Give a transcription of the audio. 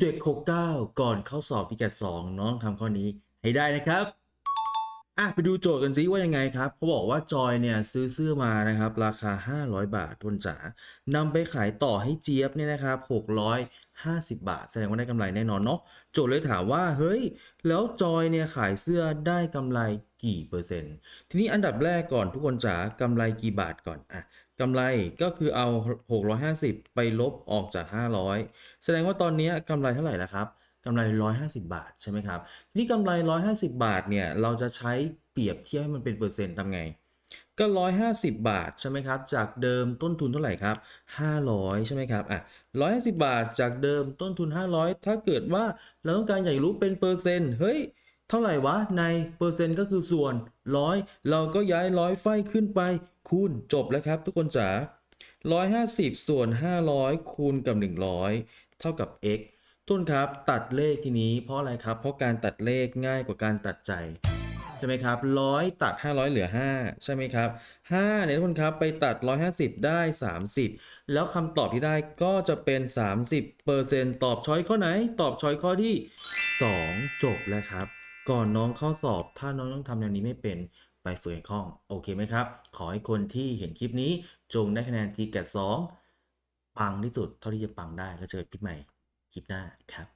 เด็ก 69 ก่อนเข้าสอบพีแกต2น้องทำข้อนี้ให้ได้นะครับ อะไปดูโจทย์กันซิว่ายังไงครับเขาบอกว่าจอยเนี่ยซื้อเสื้อมานะครับ ราคา 500 บาททุนจ๋านำไปขายต่อให้เจี๊ยบเนี่ยนะครับ650 บาท แสดงว่าได้กำไรแน่นอนเนาะโจทย์เลยถามว่าเฮ้ย แล้วจอยเนี่ยขายเสื้อได้กำไรกี่เปอร์เซ็นต์ ทีนี้อันดับแรกก่อนทุกคนจ๋ากำไรกี่บาทก่อนอะกำไรก็คือเอา 650 ไปลบออกจาก 500 แสดงว่าตอนนี้กำไรเท่าไหร่ละครับ กำไร 150 บาทใช่ไหมครับนี่กำไร 150 บาทเนี่ยเราจะใช้เปรียบเทียบให้มันเป็นเปอร์เซ็นต์ทำไงก็ 150 บาทใช่ไหมครับ จากเดิมต้นทุนเท่าไหร่ครับ 500 ใช่ไหมครับ อะ 150 บาทจากเดิมต้นทุน 500 ถ้าเกิดว่าเราต้องการอยากรู้เป็นเปอร์เซ็นต์ เฮ้ย เท่าไหร่วะ ในเปอร์เซ็นต์ก็คือส่วน 100 เราก็ย้าย 100 ไฟขึ้นไป คูณจบแล้วครับ ทุกคนจ๋า150 ส่วน 500 คูณกับ 100 เท่ากับ x ต้นครับตัดเลขทีนี้เพราะอะไรครับ เพราะการตัดเลขง่ายกว่าการตัดใจใช่ไหมครับร้อยตัด 500 เหลือ 5 ใช่ไหมครับ5เนี่ยทุกคนครับไปตัด 150 ได้ 30 แล้วคำตอบที่ได้ก็จะเป็น 30เปอร์เซ็นต์ตอบช้อยข้อไหน ตอบช้อยข้อที่ 2 จบแล้วครับ ก่อนน้องเข้าสอบ ถ้าน้องต้องทำแนวนี้ไม่เป็นไปฝึกให้คล่อง โอเคไหมครับ ขอให้คนที่เห็นคลิปนี้จงได้คะแนน t แก2ปังที่สุดเท่าที่จะปังได้แล้วเจอกันคลิปใหม่ คลิปหน้าครับ